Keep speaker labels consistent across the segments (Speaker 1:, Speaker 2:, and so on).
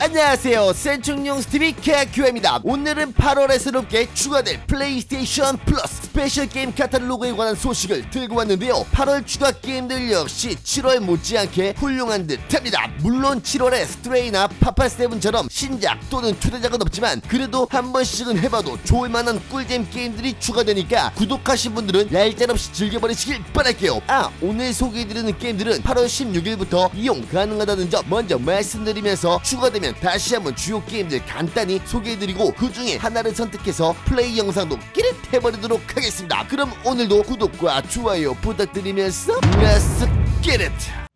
Speaker 1: 안녕하세요. 센충용 스티비 케아큐입니다. 오늘은 8월에 새롭게 추가될 플레이스테이션 플러스 스페셜 게임 카탈로그에 관한 소식을 들고 왔는데요. 8월 추가 게임들 역시 7월 못지않게 훌륭한 듯합니다. 물론 7월에 스트레이나 파파7처럼 신작 또는 초대작은 없지만 그래도 한 번씩은 해봐도 좋을 만한 꿀잼 게임들이 추가되니까 구독하신 분들은 얄짤없이 즐겨버리시길 바랄게요. 아 오늘 소개해드리는 게임들은 8월 16일부터 이용 가능하다는 점 먼저 말씀드리면서 추가되면 다시 한번 주요 게임들 간단히 소개해드리고 그 중에 하나를 선택해서 플레이 영상도 끼릿 해버리도록 하겠습니다 그럼 오늘도 구독과 좋아요 부탁드리면서 Let's get it!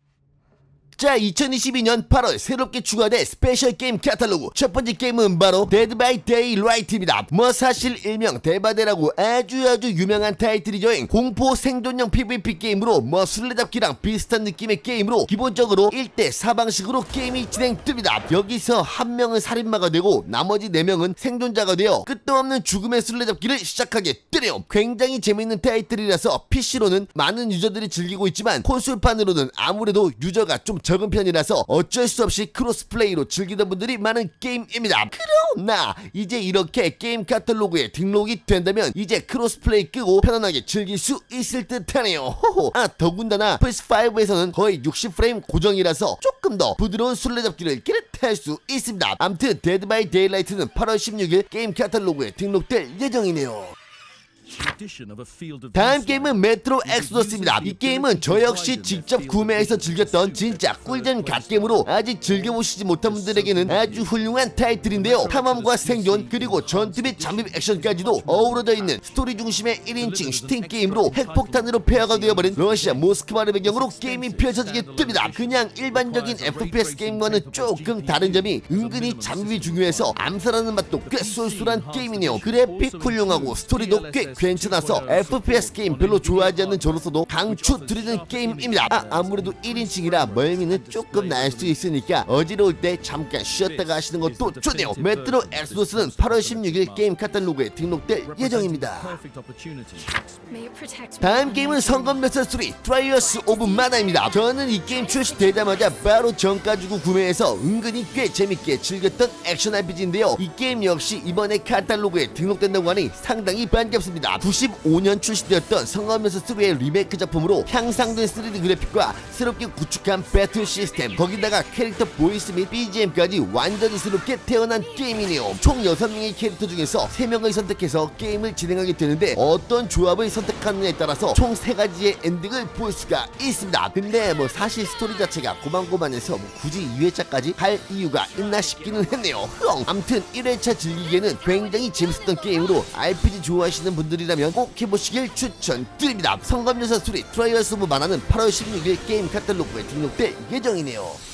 Speaker 1: 자 2022년 8월 새롭게 추가된 스페셜 게임 카탈로그. 첫 번째 게임은 바로 데드 바이 데이 라이트입니다. 뭐 사실 일명 대바대라고 아주 아주 유명한 타이틀이죠. 공포 생존형 PVP 게임으로 뭐 술래잡기랑 비슷한 느낌의 게임으로 기본적으로 1대 4방식으로 게임이 진행됩니다. 여기서 한 명은 살인마가 되고 나머지 4명은 생존자가 되어 끝도 없는 죽음의 술래잡기를 시작하게 되네요. 굉장히 재밌는 타이틀이라서 PC로는 많은 유저들이 즐기고 있지만 콘솔판으로는 아무래도 유저가 좀 적은 편이라서 어쩔 수 없이 크로스플레이로 즐기던 분들이 많은 게임입니다. 그러나 이제 이렇게 게임 카탈로그에 등록이 된다면 이제 크로스플레이 끄고 편안하게 즐길 수 있을 듯하네요. 아 더군다나 플스5에서는 거의 60프레임 고정이라서 조금 더 부드러운 술래잡기를 끼릿할 수 있습니다. 암튼 데드 바이 데일라이트는 8월 16일 게임 카탈로그에 등록될 예정이네요. 다음 게임은 메트로 엑소더스입니다. 이 게임은 저 역시 직접 구매해서 즐겼던 진짜 꿀잼 갓게임으로 아직 즐겨보시지 못한 분들에게는 아주 훌륭한 타이틀인데요. 탐험과 생존 그리고 전투 및 잠입 액션까지도 어우러져 있는 스토리 중심의 1인칭 슈팅 게임으로 핵폭탄으로 폐하가 되어버린 러시아 모스크바를 배경으로 게임이 펼쳐지게 됩니다. 그냥 일반적인 FPS 게임과는 조금 다른 점이 은근히 잠입이 중요해서 암살하는 맛도 꽤 쏠쏠한 게임이네요. 그래픽 훌륭하고 스토리도 꽤 괜찮아서 FPS 게임 별로 좋아하지 않는 저로서도 강추드리는 게임입니다. 아, 아무래도 1인칭이라 멀미는 조금 날 수 있으니까 어지러울 때 잠깐 쉬었다가 하시는 것도 좋네요. 메트로 엑소더스는 8월 16일 게임 카탈로그에 등록될 예정입니다. 다음 게임은 성검멸사 3 트라이어스 오브 마나입니다. 저는 이 게임 출시되자마자 바로 정가 주고 구매해서 은근히 꽤 재밌게 즐겼던 액션 RPG인데요. 이 게임 역시 이번에 카탈로그에 등록된다고 하니 상당히 반갑습니다. 95년 출시되었던 성검멸사 3의 리메이크 작품으로 향상된 3D 그래픽과 새롭게 구축한 배틀 시스템 거기다가 캐릭터 보이스 및 BGM까지 완전히 새롭게 태어난 게임이네요. 총 6명의 캐릭터 중에서 3명을 선택해서 게임을 진행하게 되는데 어떤 조합을 선택하느냐에 따라서 총 3가지의 엔딩을 볼 수가 있습니다. 근데 뭐 사실 스토리 자체가 고만고만해서 뭐 굳이 2회차까지 갈 이유가 있나 싶기는 했네요. 흐엉. 암튼 1회차 즐기기에는 굉장히 재밌었던 게임으로 RPG 좋아하시는 분들 이라면 꼭 해보시길 추천드립니다. 성검여사 수리 트라이얼스 오브 만화는 8월 16일 게임 카탈로그에 등록될 예정이네요.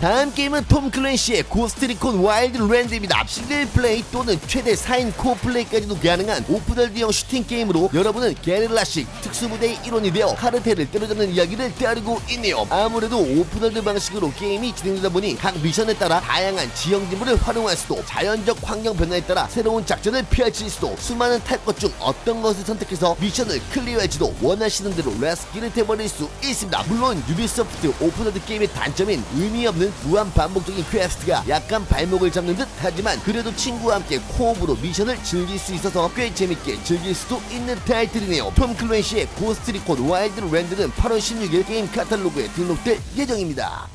Speaker 1: 다음 게임은 톰 클랜시의 고스트리콘 와일드 랜드입니다. 싱글 플레이 또는 최대 4인 코어 플레이까지도 가능한 오픈월드형 슈팅 게임으로 여러분은 게릴라식 특수부대의 일원이 되어 카르텔을 때려잡는 이야기를 따르고 있네요. 아무래도 오픈월드 방식으로 게임이 진행되다 보니 각 미션에 따라 다양한 지형 지물을 활용할 수도 자연적 환경 변화에 따라 새로운 작전을 펼칠 수도 수많은 탈 것 중 어떤 것을 선택해서 미션을 클리어할지도 원하시는 대로 레스키를 해버릴 수 있습니다. 물론 유비소프트 오픈월드 게임의 단점인 의미 없는 무한 반복적인 퀘스트가 약간 발목을 잡는 듯 하지만 그래도 친구와 함께 코업으로 미션을 즐길 수 있어서 꽤 재밌게 즐길 수도 있는 타이틀이네요. 톰 클랜시의 고스트리콘 와일드 랜드는 8월 16일 게임 카탈로그에 등록될 예정입니다.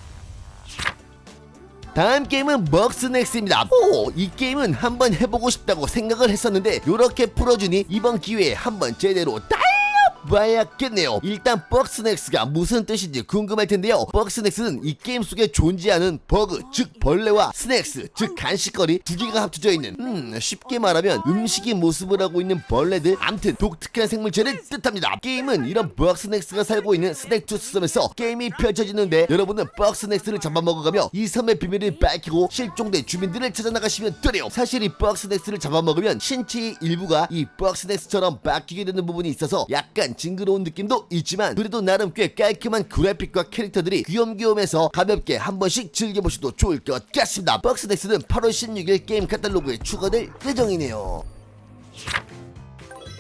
Speaker 1: 다음 게임은 먹스넥스입니다. 오, 이 게임은 한번 해보고 싶다고 생각을 했었는데 이렇게 풀어주니 이번 기회에 한번 제대로 달려 봐야겠네요. 일단 버스넥스가 무슨 뜻인지 궁금할 텐데요. 버스넥스는 이 게임 속에 존재하는 버그, 즉 벌레와 스낵스, 즉 간식거리 두 개가 합쳐져 있는 음, 쉽게 말하면 음식이 모습을 하고 있는 벌레들, 암튼 독특한 생물체를 뜻합니다. 게임은 이런 버스넥스가 살고 있는 스낵투스 섬에서 게임이 펼쳐지는데 여러분은 버스넥스를 잡아먹어가며 이 섬의 비밀을 밝히고 실종된 주민들을 찾아나가시면 되네요. 사실 이 버스넥스를 잡아먹으면 신체의 일부가 이 버스넥스처럼 바뀌게 되는 부분이 있어서 약간 징그러운 느낌도 있지만 그래도 나름 꽤 깔끔한 그래픽과 캐릭터들이 귀염귀염해서 가볍게 한 번씩 즐겨보셔도 좋을 것 같습니다. 버스넥스는 8월 16일 게임 카탈로그에 추가될 예정이네요.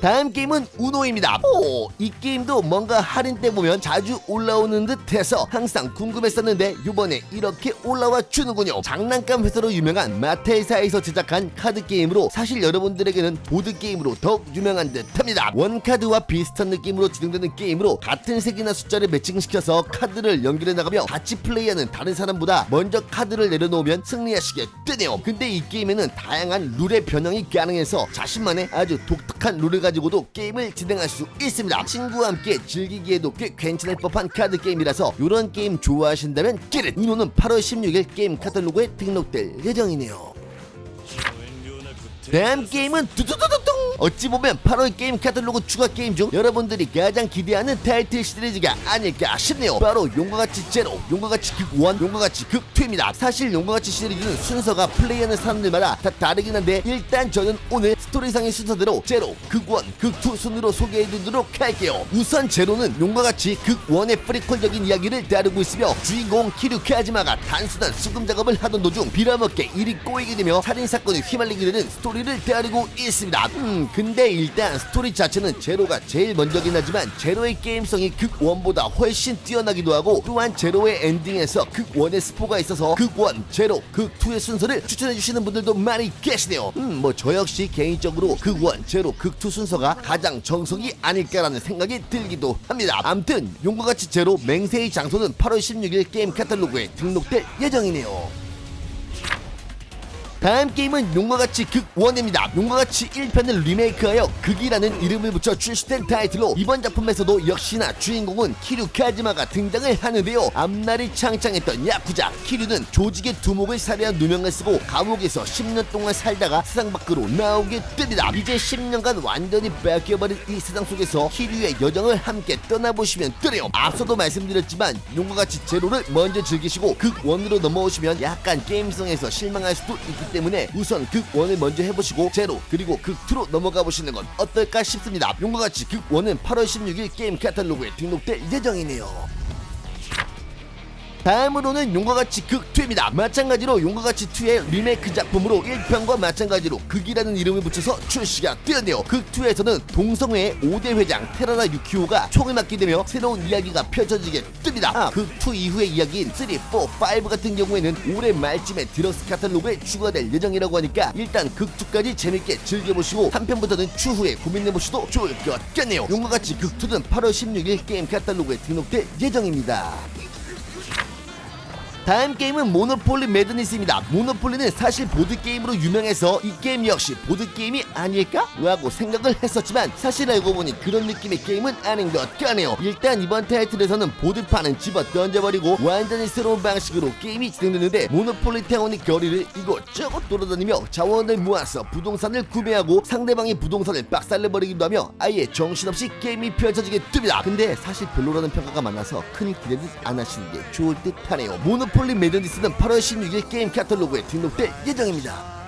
Speaker 1: 다음 게임은 우노입니다. 오, 이 게임도 뭔가 할인 때 보면 자주 올라오는 듯해서 항상 궁금했었는데 이번에 이렇게 올라와 주는군요. 장난감 회사로 유명한 마테사에서 제작한 카드 게임으로 사실 여러분들에게는 보드 게임으로 더욱 유명한 듯합니다. 원 카드와 비슷한 느낌으로 진행되는 게임으로 같은 색이나 숫자를 매칭시켜서 카드를 연결해 나가며 같이 플레이하는 다른 사람보다 먼저 카드를 내려놓으면 승리하시게 되네요. 근데 이 게임에는 다양한 룰의 변형이 가능해서 자신만의 아주 독특한 룰을 가지고 도 게임을 진행할 수 있습니다. 친구와 함께 즐기기에도 꽤 괜찮을 법한 카드 게임이라서 이런 게임 좋아하신다면 끼릿! 우노는 8월 16일 게임 카탈로그에 등록될 예정이네요. 다음 게임은 두두두두둥 어찌 보면 8월 게임 카탈로그 추가 게임 중 여러분들이 가장 기대하는 타이틀 시리즈가 아닐까 싶네요 바로 용과 같이 제로 용과 같이 극 1 용과 같이 극 2입니다 사실 용과 같이 시리즈는 순서가 플레이하는 사람들마다 다 다르긴 한데 일단 저는 오늘 스토리상의 순서대로 제로 극1 극2 순으로 소개해드리도록 할게요. 우선 제로는 용과 같이 극1의 프리퀄적인 이야기를 다루고 있으며 주인공 키류 카즈마가 단순한 수금 작업을 하던 도중 빌어먹게 일이 꼬이게 되며 살인사건에 휘말리게 되는 스토리를 다루고 있습니다. 음 근데 일단 스토리 자체는 제로가 제일 먼저긴 하지만 제로의 게임성이 극1보다 훨씬 뛰어나기도 하고 또한 제로의 엔딩에서 극1의 스포가 있어서 극1, 제로, 극2의 순서를 추천해주시는 분들도 많이 계시네요. 음 뭐 저 역시 개인적으로 극1, 제로, 극2 순서가 가장 정석이 아닐까라는 생각이 들기도 합니다. 암튼 용과 같이 제로 맹세의 장소는 8월 16일 게임 카탈로그에 등록될 예정이네요 다음 게임은 용과 같이 극1입니다. 용과 같이 1편을 리메이크하여 극이라는 이름을 붙여 출시된 타이틀로 이번 작품에서도 역시나 주인공은 키류 카즈마가 등장을 하는데요. 앞날이 창창했던 야쿠자 키류는 조직의 두목을 살해한 누명을 쓰고 감옥에서 10년 동안 살다가 세상 밖으로 나오게 됩니다. 이제 10년간 완전히 바뀌어버린 이 세상 속에서 키류의 여정을 함께 떠나보시면 되네요. 앞서도 말씀드렸지만 용과 같이 제로를 먼저 즐기시고 극1으로 넘어오시면 약간 게임성에서 실망할 수도 있기 때문에 우선 극1을 먼저 해보시고 제로 그리고 극2로 넘어가 보시는 건 어떨까 싶습니다. 용과 같이 극1은 8월 16일 게임 카탈로그에 등록될 예정이네요. 다음으로는 용과 같이 극2입니다. 마찬가지로 용과 같이 2의 리메이크 작품으로 1편과 마찬가지로 극이라는 이름을 붙여서 출시가 되었네요. 극2에서는 동성회의 5대 회장 테라나 유키오가 총을 맞게 되며 새로운 이야기가 펼쳐지게 됩니다. 아, 극2 이후의 이야기인 3, 4, 5 같은 경우에는 올해 말쯤에 드럭스 카탈로그에 추가될 예정이라고 하니까 일단 극2까지 재밌게 즐겨보시고 한편부터는 추후에 고민해보셔도 좋을 것 같네요. 용과 같이 극2는 8월 16일 게임 카탈로그에 등록될 예정입니다. 다음 게임은 모노폴리 매드니스입니다. 모노폴리는 사실 보드게임으로 유명해서 이 게임 역시 보드게임이 아닐까? 라고 생각을 했었지만 사실 알고 보니 그런 느낌의 게임은 아닌 것 같네요. 일단 이번 타이틀에서는 보드판은 집어 던져버리고 완전히 새로운 방식으로 게임이 진행되는데 모노폴리 태원이 거리를 이곳저곳 돌아다니며 자원을 모아서 부동산을 구매하고 상대방의 부동산을 박살내버리기도 하며 아예 정신없이 게임이 펼쳐지게 됩니다. 근데 사실 별로라는 평가가 많아서 큰 기대는 안 하시는 게 좋을 듯 하네요. 모노폴리 매드니스는 8월 16일 게임 카탈로그에 등록될 예정입니다.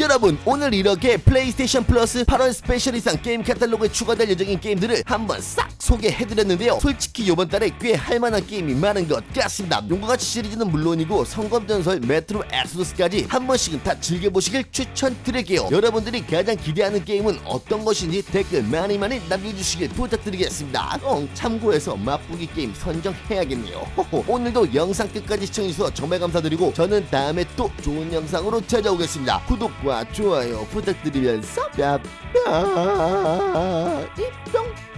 Speaker 1: 여러분 오늘 이렇게 플레이스테이션 플러스 8월 스페셜 이상 게임 카탈로그에 추가될 예정인 게임들을 한번 싹 소개해드렸는데요. 솔직히 이번 달에 꽤 할만한 게임이 많은 것 같습니다. 용과 같이 시리즈는 물론이고 성검전설 메트로 엑소더스까지 한 번씩은 다 즐겨보시길 추천드릴게요. 여러분들이 가장 기대하는 게임은 어떤 것인지 댓글 많이 많이 남겨주시길 부탁드리겠습니다. 어, 참고해서 맛보기 게임 선정해야겠네요. 호호, 오늘도 영상 끝까지 시청해주셔서 정말 감사드리고 저는 다음에 또 좋은 영상으로 찾아오겠습니다. 구독 과 좋아요 부탁드리면서 뿅뿅 이뿅